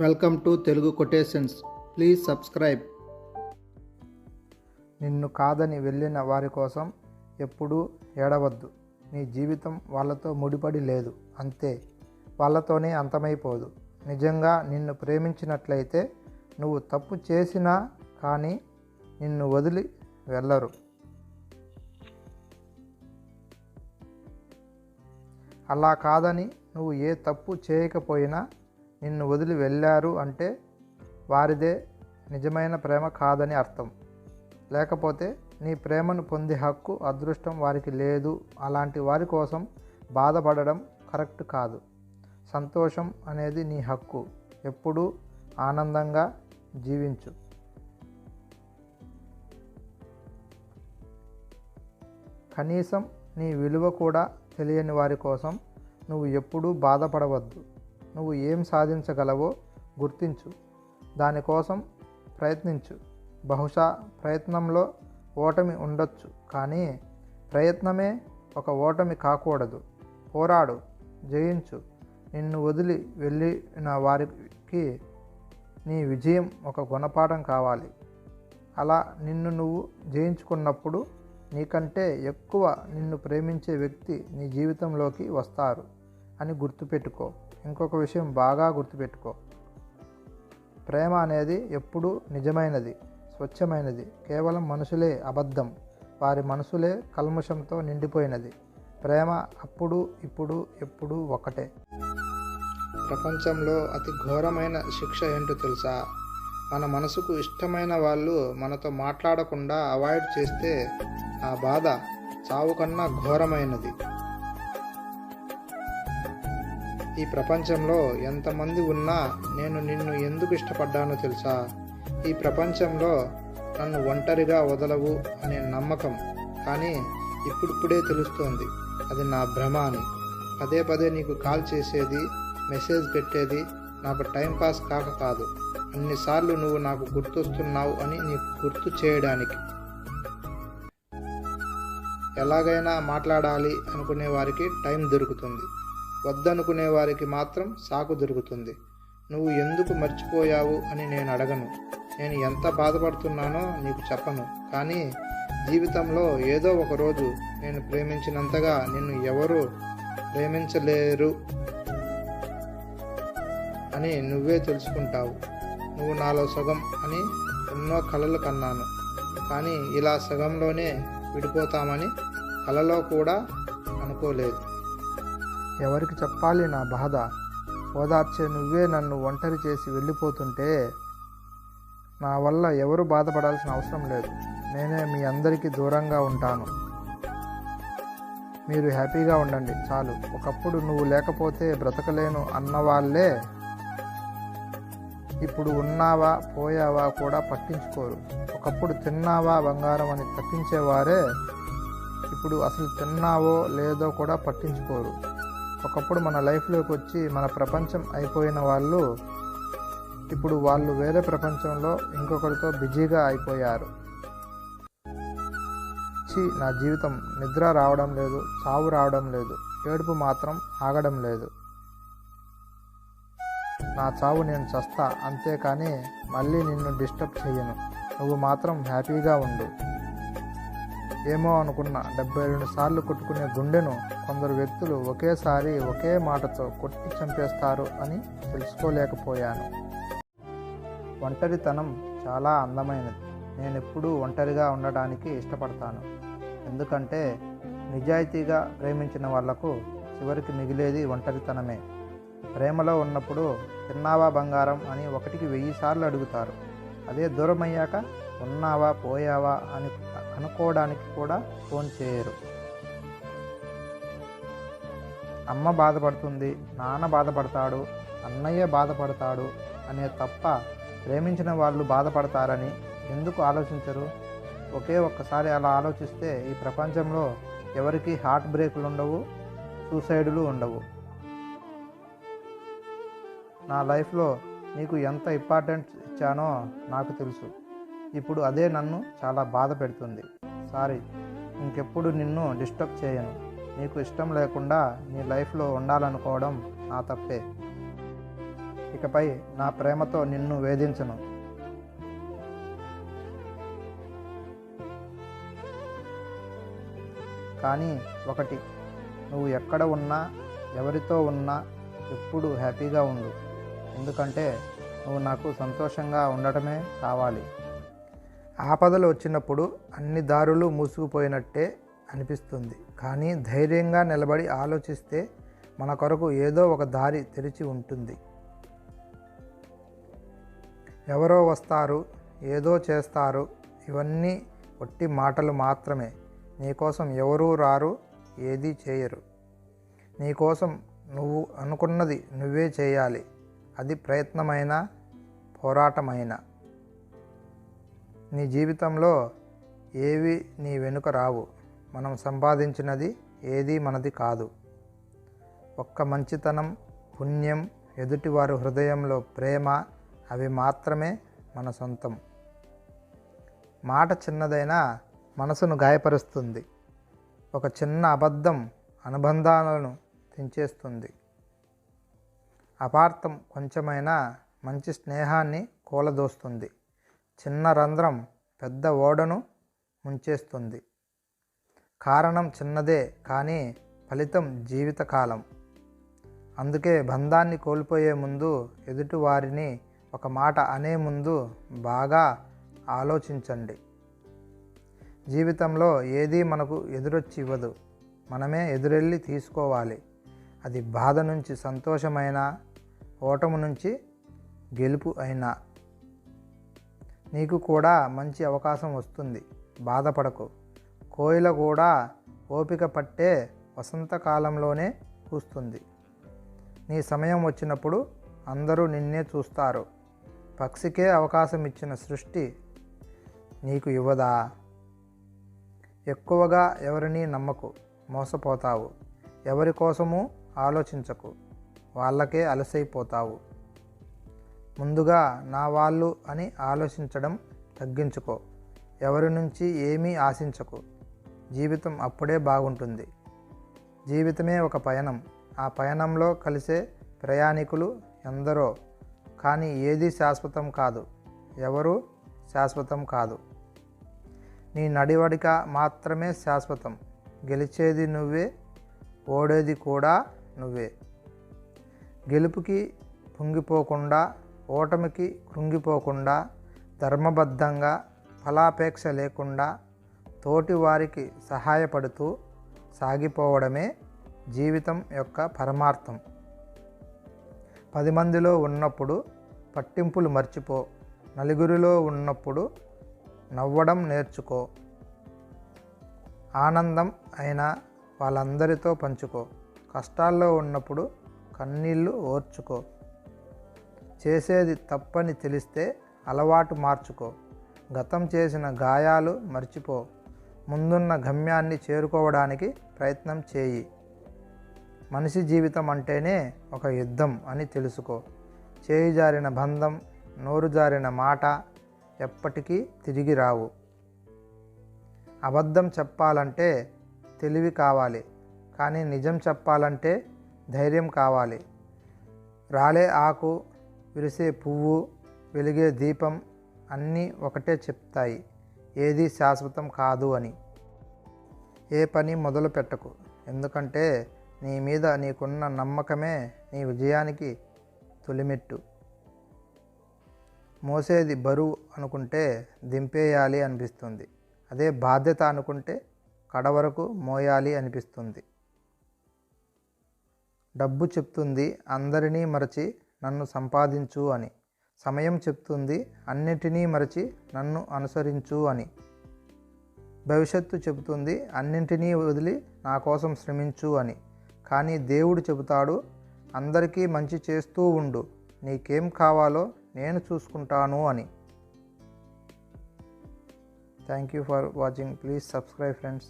Welcome to Telugu quotations. Please subscribe. నిన్ను కాదని వెళ్ళిన వారి కోసం ఎప్పుడూ ఏడవద్దు. నీ జీవితం వాళ్ళతో ముడిపడి లేదు. అంతే. వాళ్ళతోనే అంతమైపోదు. నిజంగా నిన్ను ప్రేమించినట్లయితే నువ్వు తప్పు చేసినా కానీ నిన్ను వదిలి వెళ్ళరు. అలా కాదని నువ్వు ఏ తప్పు చేయకపోయినా నిన్ను వదిలి వెళ్ళారు అంటే వారిదే నిజమైన ప్రేమ కాదని అర్థం. లేకపోతే నీ ప్రేమను పొందే హక్కు అదృష్టం వారికి లేదు. అలాంటి వారి కోసం బాధపడడం కరెక్ట్ కాదు. సంతోషం అనేది నీ హక్కు. ఎప్పుడూ ఆనందంగా జీవించు. కనీసం నీ విలువ కూడా తెలియని వారి కోసం నువ్వు ఎప్పుడూ బాధపడవద్దు. నువ్వు ఏం సాధించగలవో గుర్తించు. దానికోసం ప్రయత్నించు. బహుశా ప్రయత్నంలో ఓటమి ఉండొచ్చు కానీ ప్రయత్నమే ఒక ఓటమి కాకూడదు. పోరాడు జయించు. నిన్ను వదిలి వెళ్ళిన వారికి నీ విజయం ఒక గుణపాఠం కావాలి. అలా నిన్ను నువ్వు జయించుకున్నప్పుడు నీకంటే ఎక్కువ నిన్ను ప్రేమించే వ్యక్తి నీ జీవితంలోకి వస్తారు అని గుర్తుపెట్టుకో. ఇంకొక విషయం బాగా గుర్తుపెట్టుకో. ప్రేమ అనేది ఎప్పుడూ నిజమైనది స్వచ్ఛమైనది కేవలం మనుషులే అబద్ధం వారి మనసులే కల్మషంతో నిండిపోయినది. ప్రేమ అప్పుడు ఇప్పుడు ఎప్పుడు ఒకటే ప్రపంచంలో అతి ఘోరమైన శిక్ష ఏంటో తెలుసా? మన మనసుకు ఇష్టమైన వాళ్ళు మనతో మాట్లాడకుండా అవాయిడ్ చేస్తే ఆ బాధ చావు కన్నా ఘోరమైనది. ఈ ప్రపంచంలో ఎంతమంది ఉన్నా నేను నిన్ను ఎందుకు ఇష్టపడ్డానో తెలుసా? ఈ ప్రపంచంలో నన్ను ఒంటరిగా వదలవు అనే నమ్మకం కానీ ఇప్పుడిప్పుడే తెలుస్తోంది. అది నా భ్రమ అని. పదే పదే నీకు కాల్ చేసేది మెసేజ్ పెట్టేది నాకు టైంపాస్ కాక కాదు. అన్నిసార్లు నువ్వు నాకు గుర్తొస్తున్నావు అని నీకు గుర్తు చేయడానికి. ఎలాగైనా మాట్లాడాలి అనుకునే వారికి టైం దొరుకుతుంది. వద్దనుకునే వారికి మాత్రం సాకు దొరుకుతుంది. నువ్వు ఎందుకు మర్చిపోయావు అని నేను అడగను. నేను ఎంత బాధపడుతున్నానో నీకు చెప్పను. కానీ జీవితంలో ఏదో ఒక రోజు నేను ప్రేమించినంతగా నిన్ను ఎవరు ప్రేమించలేరు అని నువ్వే తెలుసుకుంటావు. నువ్వు నాలో సగం అని ఎన్నో కలలు కన్నాను. కానీ ఇలా సగంలోనే విడిపోతామని కలలో కూడా అనుకోలేదు. ఎవరికి చెప్పాలి నా బాధ? ఓదార్చే నువ్వే నన్ను ఒంటరి చేసి వెళ్ళిపోతుంటే నా వల్ల ఎవరు బాధపడాల్సిన అవసరం లేదు. నేనే మీ అందరికీ దూరంగా ఉంటాను. మీరు హ్యాపీగా ఉండండి చాలు. ఒకప్పుడు నువ్వు లేకపోతే బ్రతకలేను అన్నవాళ్ళే ఇప్పుడు ఉన్నావా పోయావా కూడా పట్టించుకోరు. ఒకప్పుడు తిన్నావా బంగారం అని తప్పించేవారే ఇప్పుడు అసలు తిన్నావో లేదో కూడా పట్టించుకోరు. ఒకప్పుడు మన లైఫ్లోకి వచ్చి మన ప్రపంచం అయిపోయిన వాళ్ళు ఇప్పుడు వాళ్ళు వేరే ప్రపంచంలో ఇంకొకరితో బిజీగా అయిపోయారు. ఛీ నా జీవితం నిద్ర రావడం లేదు చావు రావడం లేదు ఏడుపు మాత్రం ఆగడం లేదు. నా చావు నేను చస్తా అంతేకాని మళ్ళీ నిన్ను డిస్టర్బ్ చేయను నువ్వు మాత్రం హ్యాపీగా ఉండు. ఏమో అనుకున్న. డెబ్బై రెండు సార్లు కొట్టుకునే గుండెను కొందరు వ్యక్తులు ఒకేసారి ఒకే మాటతో కొట్టి చంపేస్తారు అని తెలుసుకోలేకపోయాను. ఒంటరితనం చాలా అందమైనది. నేను ఎప్పుడూ ఒంటరిగా ఉండడానికి ఇష్టపడతాను. ఎందుకంటే నిజాయితీగా ప్రేమించిన వాళ్ళకు చివరికి మిగిలేది ఒంటరితనమే. ప్రేమలో ఉన్నప్పుడు తిన్నావా బంగారం అని ఒకటికి వెయ్యి సార్లు అడుగుతారు. అదే దూరమయ్యాక ఉన్నావా పోయావా అని అనుకోవడానికి కూడా ఫోన్ చేయరు. అమ్మ బాధపడుతుంది నాన్న బాధపడతాడు అన్నయ్య బాధపడతాడు అనే తప్ప ప్రేమించిన వాళ్ళు బాధపడతారని ఎందుకు ఆలోచించరు? ఒకే ఒక్కసారి అలా ఆలోచిస్తే ఈ ప్రపంచంలో ఎవరికి హార్ట్ బ్రేకులు ఉండవు సూసైడులు ఉండవు. నా లైఫ్లో నీకు ఎంత ఇంపార్టెన్స్ ఇచ్చానో నాకు తెలుసు. ఇప్పుడు అదే నన్ను చాలా బాధ పెడుతుంది. సారీ ఇంకెప్పుడు నిన్ను డిస్టర్బ్ చేయను. నీకు ఇష్టం లేకుండా నీ లైఫ్లో ఉండాలనుకోవడం నా తప్పే. ఇకపై నా ప్రేమతో నిన్ను వేధించను. కానీ ఒకటి నువ్వు ఎక్కడ ఉన్నా ఎవరితో ఉన్నా ఎప్పుడు హ్యాపీగా ఉండు. ఎందుకంటే నువ్వు నాకు సంతోషంగా ఉండటమే కావాలి. ఆపదలు వచ్చినప్పుడు అన్ని దారులు మూసుకుపోయినట్టే అనిపిస్తుంది. కానీ ధైర్యంగా నిలబడి ఆలోచిస్తే మన కొరకు ఏదో ఒక దారి తెరిచి ఉంటుంది. ఎవరో వస్తారు ఏదో చేస్తారు ఇవన్నీ ఒట్టి మాటలు మాత్రమే. నీకోసం ఎవరూ రారు ఏదీ చేయరు. నీకోసం నువ్వు అనుకున్నది నువ్వే చేయాలి. అది ప్రయత్నమైన పోరాటమైన. నీ జీవితంలో ఏవి నీ వెనుక రావు. మనం సంపాదించినది ఏది మనది కాదు. ఒక్క మంచితనం పుణ్యం ఎదుటివారి హృదయంలో ప్రేమ అవి మాత్రమే మన సొంతం. మాట చిన్నదైనా మనసును గాయపరుస్తుంది. ఒక చిన్న అబద్ధం అనుబంధాలను తెంచేస్తుంది. అపార్థం కొంచెమైనా మంచి స్నేహాన్ని కూలదోస్తుంది. చిన్న రంధ్రం పెద్ద ఓడను ముంచేస్తుంది. కారణం చిన్నదే కానీ ఫలితం జీవితకాలం. అందుకే బంధాన్ని కోల్పోయే ముందు ఎదుటివారిని ఒక మాట అనే ముందు బాగా ఆలోచించండి. జీవితంలో ఏదీ మనకు ఎదురొచ్చి ఇవ్వదు. మనమే ఎదురెళ్ళి తీసుకోవాలి. అది బాధ నుంచి సంతోషమైన ఓటము నుంచి గెలుపు అయినా. నీకు కూడా మంచి అవకాశం వస్తుంది. బాధపడకు. కోయిల కూడా ఓపిక పట్టే వసంతకాలంలోనే కూస్తుంది నీ సమయం వచ్చినప్పుడు అందరూ నిన్నే చూస్తారు. పక్షికే అవకాశం ఇచ్చిన సృష్టి నీకు ఇవ్వదా? ఎక్కువగా ఎవరిని నమ్మకు మోసపోతావు. ఎవరి కోసము ఆలోచించకు. వాళ్ళకే అలసైపోతావు. ముందుగా నా వాళ్ళు అని ఆలోచించడం తగ్గించుకో. ఎవరి నుంచి ఏమీ ఆశించకు. జీవితం అప్పుడే బాగుంటుంది. జీవితమే ఒక పయనం. ఆ పయనంలో కలిసే ప్రయాణికులు ఎందరో. కానీ ఏది శాశ్వతం కాదు. ఎవరు శాశ్వతం కాదు. నీ నడివడిక మాత్రమే శాశ్వతం. గెలిచేది నువ్వే ఓడేది కూడా నువ్వే. గెలుపుకి పొంగిపోకుండా ఓటమికి కృంగిపోకుండా ధర్మబద్ధంగా ఫలాపేక్ష లేకుండా తోటి వారికి సహాయపడుతూ సాగిపోవడమే జీవితం యొక్క పరమార్థం. పది మందిలో ఉన్నప్పుడు పట్టింపులు మర్చిపో నలుగురిలో ఉన్నప్పుడు నవ్వడం నేర్చుకో ఆనందం అయినా వాళ్ళందరితో పంచుకో కష్టాల్లో ఉన్నప్పుడు కన్నీళ్ళు ఓర్చుకో. చేసేది తప్పని తెలిస్తే అలవాటు మార్చుకో. గతం చేసిన గాయాలు మర్చిపో. ముందున్న గమ్యాన్ని చేరుకోవడానికి ప్రయత్నం చేయి. మనిషి జీవితం అంటేనే ఒక యుద్ధం అని తెలుసుకో. చేయి జారిన బంధం నోరు జారిన మాట ఎప్పటికీ తిరిగి రావు. అబద్ధం చెప్పాలంటే తెలివి కావాలి. కానీ నిజం చెప్పాలంటే ధైర్యం కావాలి. రాలే ఆకు విరిసే పువ్వు వెలిగే దీపం అన్నీ ఒకటే చెప్తాయి. ఏది శాశ్వతం కాదు అని. ఏ పని మొదలు పెట్టకు. ఎందుకంటే నీ మీద నీకున్న నమ్మకమే నీ విజయానికి తొలిమెట్టు. మోసేది బరువు అనుకుంటే దింపేయాలి అనిపిస్తుంది. అదే బాధ్యత అనుకుంటే కడ వరకు మోయాలి అనిపిస్తుంది. డబ్బు చెప్తుంది అందరినీ మరచి నన్ను సంపాదించు అని. సమయం చెప్తుంది అన్నిటినీ మరచి నన్ను అనుసరించు అని. భవిష్యత్తు చెబుతుంది అన్నింటినీ వదిలి నా కోసం శ్రమించు అని. కానీ దేవుడు చెబుతాడు అందరికీ మంచి చేస్తూ ఉండు నీకేం కావాలో నేను చూసుకుంటాను అని. Thank you for watching please subscribe friends